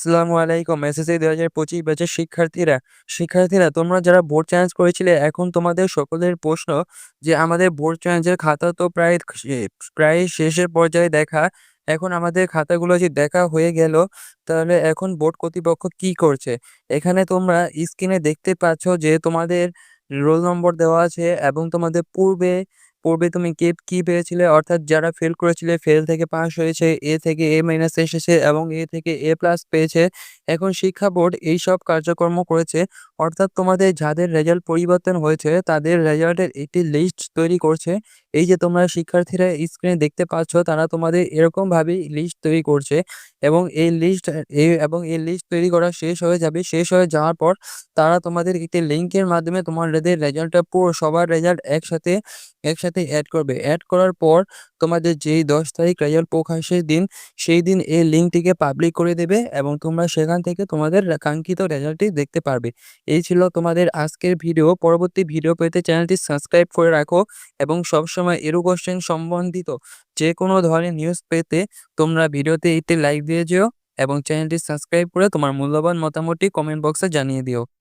আসসালামু আলাইকুম। এসএসসি দুই হাজার পঁচিশ ব্যাচের শিক্ষার্থীরা শিক্ষার্থীরা, তোমরা যারা বোর্ড চ্যালেঞ্জ করেছিলে, এখন তোমাদের সকলের প্রশ্ন যে আমাদের বোর্ড চ্যালেঞ্জের খাতা তো প্রায় প্রায় শেষের পর্যায়ে দেখা, এখন আমাদের খাতাগুলো যে দেখা হয়ে গেল, তাহলে এখন বোর্ড কর্তৃপক্ষ কি করছে? এখানে তোমরা স্ক্রিনে দেখতে পাচ্ছ যে তোমাদের রোল নম্বর দেওয়া আছে এবং তোমাদের পূর্বে পূর্বে তুমি কে, কি পেয়েছিলে? অর্থাৎ যারা ফেল করেছিলে ফেল থেকে পাস হয়েছে এ থেকে এ মাইনাস এসেছে এবং এ থেকে এ প্লাস পেয়েছে, এখন শিক্ষা বোর্ড এইসব কার্যক্রম করেছে। অর্থাৎ তোমাদের যাদের রেজাল্ট পরিবর্তন হয়েছে, তাদের রেজাল্টের একটি লিস্ট তৈরি করছে। এই যে তোমরা শিক্ষার্থীরা স্ক্রিনে দেখতে পাচ্ছ, তারা তোমাদের এরকমভাবেই লিস্ট তৈরি করছে এবং এই লিস্ট এবং এই লিস্ট তৈরি করা শেষ হয়ে যাবে। শেষ হয়ে যাওয়ার পর তারা তোমাদের একটি লিঙ্কের মাধ্যমে তোমাদের রেজাল্টটা পুরো সবার রেজাল্ট একসাথে একসাথে অ্যাড করবে। অ্যাড করার পর তোমাদের যেই দশ তারিখ রেজাল্ট প্রকাশের দিন, সেই দিন এই লিঙ্কটিকে পাবলিক করে দেবে এবং তোমরা সেখান থেকে তোমাদের কাঙ্ক্ষিত রেজাল্টটি দেখতে পারবে। এই ছিল তোমাদের আজকের ভিডিও পরবর্তী ভিডিও পেতে চ্যানেলটি সাবস্ক্রাইব করে রাখো এবং সবসময় এরু কোশ্চেন সম্বন্ধিত যে কোনো ধরনের নিউজ পেতে তোমরা ভিডিওতে একটি লাইক দিয়ে যেও এবং চ্যানেলটি সাবস্ক্রাইব করে তোমার মূল্যবান মতামতটি কমেন্ট বক্সে জানিয়ে দিও।